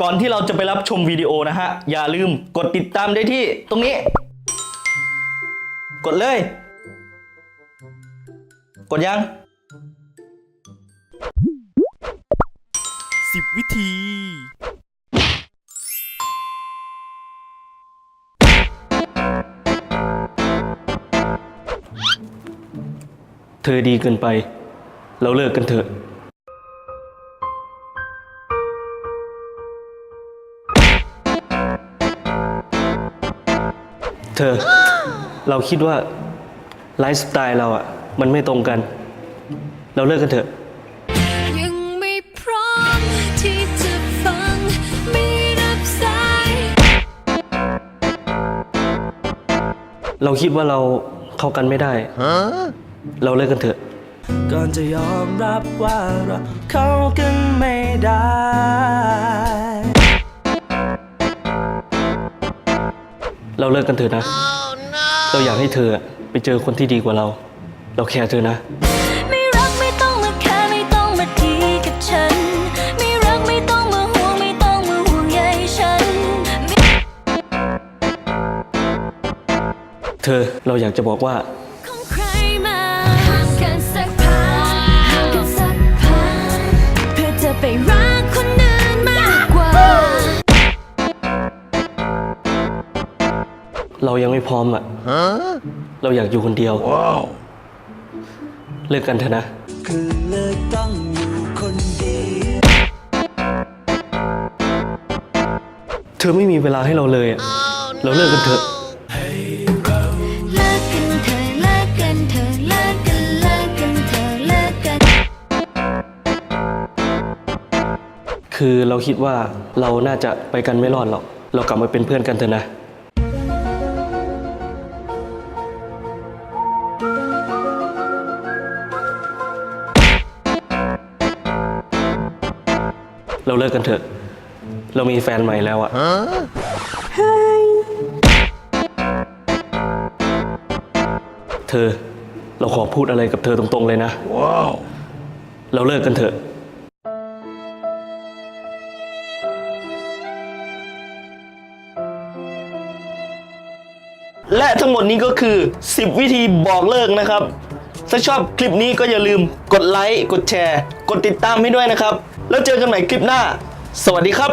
ก่อนที่เราจะไปรับชมวิดีโอนะฮะ อย่าลืมกดติดตามได้ที่ตรงนี้ กดเลย กดยังสิบวิธี เธอดีเกินไป เราเลิกกันเถอะ เธอ เราคิดว่าไลฟ์สไตล์เราอะมันไม่ตรงกัน เราเลิกกันเถอะ ยังไม่พร้อมที่จะฟังไม่รับสายเราคิดว่าเราเข้ากันไม่ได้ เราเลิกกันเถอะ ก่อนจะยอมรับว่าเราเข้ากันไม่ได้ เราเลิกกันเถอะนะ เราอยากให้เธอไปเจอคนที่ดีกว่าเรา เราแคร์เธอนะ ไม่รักไม่ต้องมาแค่ไม่ต้องมาดีกับฉัน ไม่รักไม่ต้องมาห่วงไม่ต้องมาห่วงใยฉัน เธอเราอยากจะบอกว่า ของใคร เรายังไม่พร้อมอะ เราอยากอยู่คนเดียว เลิกกันเถอะนะ คือเลยต้องอยู่คนเดียวเธอไม่มีเวลาให้เราเลยอะเราเลิกกันเถอะ เลิกกันเถอะเลิกกันเถอะเลิกกันเลิกกันเถอะเลิกกัน คือเราคิดว่าเราน่าจะไปกันไม่รอดหรอก เรากลับมาเป็นเพื่อนกันเถอะนะ เราเลิกกันเถอะ เรามีแฟนใหม่แล้วอะเธอ เราขอพูดอะไรกับเธอตรงๆเลยนะ เราเลิกกันเถอะ และทั้งหมดนี้ก็คือ 10 วิธีบอกเลิกนะครับ ถ้าชอบคลิปนี้ก็อย่าลืมกดไลค์ กดแชร์ กดติดตามให้ด้วยนะครับ แล้วเจอกันใหม่คลิปหน้า สวัสดีครับ